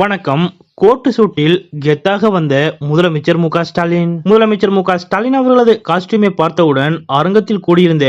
வணக்கம். கோட்டு சூட்டில் கெத்தாக வந்த முதலமைச்சர் மு ஸ்டாலின். முதலமைச்சர் மு ஸ்டாலின் அவர்களது காஸ்டியூமை பார்த்தவுடன் அரங்கத்தில் கூடியிருந்த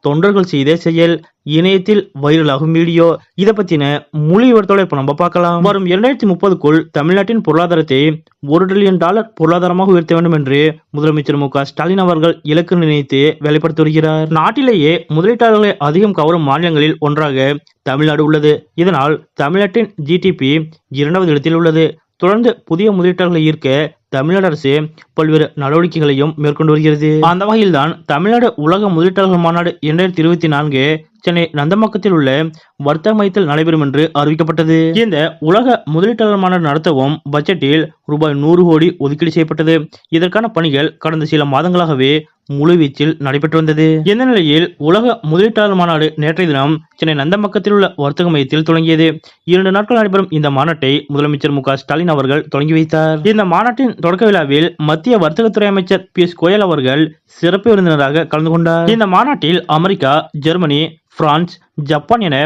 தொண்டர்கள் செய்த செயல் இணையத்தில் வைரலாகும் வீடியோ. இதை பத்தின முழு விவரத்தோட இப்ப நம்ம பார்க்கலாம். வரும் இரண்டாயிரத்தி முப்பதுக்குள் தமிழ்நாட்டின் பொருளாதாரத்தை ஒரு டிரில்லியன் டாலர் பொருளாதாரமாக உயர்த்த வேண்டும் என்று முதலமைச்சர் மு க ஸ்டாலின் அவர்கள் இலக்கு நிர்ணயித்து வேலைப்படுத்தி வருகிறார். நாட்டிலேயே முதலீட்டாளர்களை அதிகம் கவரும் மாநிலங்களில் ஒன்றாக தமிழ்நாடு உள்ளது. இதனால் தமிழ்நாட்டின் ஜிடிபி இரண்டாவது இடத்தில் உள்ளது. தொடர்ந்து புதிய முதலீட்டாளர்களை ஈர்க்க தமிழ்நாடு அரசு பல்வேறு நடவடிக்கைகளையும் மேற்கொண்டு வருகிறது. அந்த வகையில்தான் தமிழ்நாடு உலக முதலீட்டாளர்கள் மாநாடு இரண்டாயிரத்தி இருபத்தி நான்கு சென்னை நந்தம்பாக்கத்தில் உள்ள வர்த்தக மையத்தில் நடைபெறும் என்று அறிவிக்கப்பட்டது. இந்த உலக முதலீட்டாளர் மாநாடு நடத்தவும் பட்ஜெட்டில் ரூபாய் நூறு கோடி ஒதுக்கீடு செய்யப்பட்டது. இதற்கான பணிகள் கடந்த சில மாதங்களாகவே முழுவீச்சில் நடைபெற்று வந்தது. இந்த நிலையில் உலக முதலீட்டாளர் மாநாடு நேற்றைய தினம் சென்னை நந்தம்பக்கத்தில் உள்ள வர்த்தக மையத்தில் தொடங்கியது. இரண்டு நாட்கள் நடைபெறும் இந்த மாநாட்டை முதலமைச்சர் மு ஸ்டாலின் அவர்கள் தொடங்கி வைத்தார். இந்த மாநாட்டின் தொடக்க விழாவில் மத்திய வர்த்தகத்துறை அமைச்சர் பி எஸ் கோயல் அவர்கள் சிறப்பு விருந்தினராக கலந்து கொண்டார். இந்த மாநாட்டில் அமெரிக்கா ஜெர்மனி பிரான்ஸ் ஜப்பான் என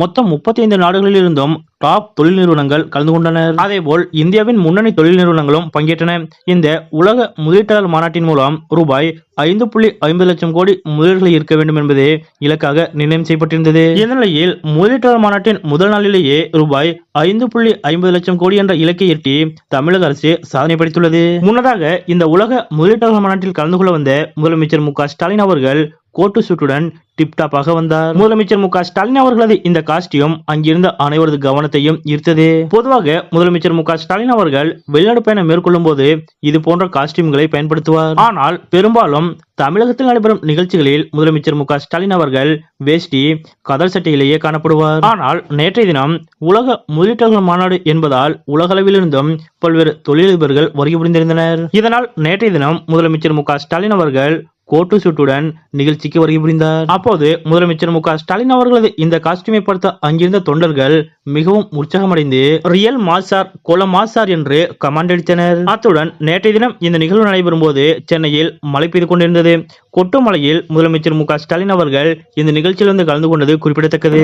மொத்தம் 35 நாடுகளில் இருந்தும் டாப் தொழில் நிறுவனங்கள் கலந்து கொண்டனர். அதேபோல் இந்தியாவின் முன்னணி தொழில் நிறுவனங்களும் பங்கேற்றன. இந்த உலக முதலீட்டாளர் மாநாட்டின் மூலம் ரூபாய் ஐந்து புள்ளி ஐம்பது லட்சம் கோடி முதலீடுகளை இருக்க வேண்டும் என்பதே இலக்காக நிர்ணயம் செய்யப்பட்டிருந்தது. இந்த நிலையில் முதலீட்டாளர் மாநாட்டின் முதல் நாளிலேயே ரூபாய் ஐந்து புள்ளி ஐம்பது லட்சம் கோடி என்ற இலக்கை எட்டி தமிழக அரசு சாதனை படைத்துள்ளது. முன்னதாக இந்த உலக முதலீட்டாளர் மாநாட்டில் கலந்து கொள்ள வந்த முதலமைச்சர் மு க ஸ்டாலின் அவர்கள் கோட்டு சூட்டுடன் டிப்டாப்பாக வந்தார். முதலமைச்சர் மு க ஸ்டாலின் அவர்களது இந்த காஸ்டியூம் அங்கிருந்த அனைவரது கவனத்தையும் ஈர்த்தது. பொதுவாக முதலமைச்சர் மு க ஸ்டாலின் அவர்கள் வெளிநாடு பயணம் மேற்கொள்ளும் போது இது போன்ற காஸ்டியூம்களை பயன்படுத்துவார். ஆனால் பெரும்பாலும் தமிழகத்தில் நடைபெறும் நிகழ்ச்சிகளில் முதலமைச்சர் மு க ஸ்டாலின் அவர்கள் வேஷ்டி கதல் சட்டையிலேயே காணப்படுவார். ஆனால் நேற்றைய தினம் உலக முதலீட்டாளர்கள் மாநாடு என்பதால் உலகளவிலிருந்தும் பல்வேறு தொழிலதிபர்கள் வருகை புரிந்திருந்தனர். இதனால் நேற்றைய தினம் முதலமைச்சர் மு க ஸ்டாலின் அவர்கள் கோட்டு சூட்டுடன் நிகழ்ச்சிக்கு வருகை புரிந்தார் அப்போது முதலமைச்சர் மு ஸ்டாலின் அவர்களது இந்த காஸ்டியூமை பார்த்த அங்கிருந்த தொண்டர்கள் மிகவும் உற்சாகமடைந்து ரியல் மாசார் கொல மாசார் என்று கமாண்ட் அடித்தனர் அத்துடன் நேற்றைய தினம் இந்த நிகழ்வு நடைபெறும் போது சென்னையில் மழை பெய்து கொண்டிருந்தது கொட்டுமலையில் முதலமைச்சர் மு ஸ்டாலின் அவர்கள் இந்த நிகழ்ச்சியில் வந்து கலந்து கொண்டது குறிப்பிடத்தக்கது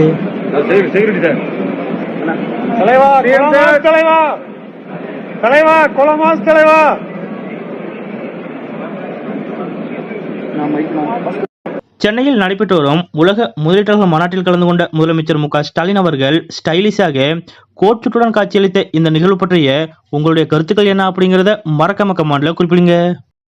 தலைவா தலைவா தலைவா தலைவா சென்னையில் நடைபெற்று வரும் உலக முதலீட்டாளர்கள் மாநாட்டில் கலந்து கொண்ட முதலமைச்சர் மு ஸ்டாலின் அவர்கள் ஸ்டைலிஷாக கோட் சுற்றுடன் காட்சியளித்த இந்த நிகழ்வு பற்றிய உங்களுடைய கருத்துக்கள் என்ன அப்படிங்கிறத மறக்காம கமெண்ட்ல குறிப்பிடுங்க.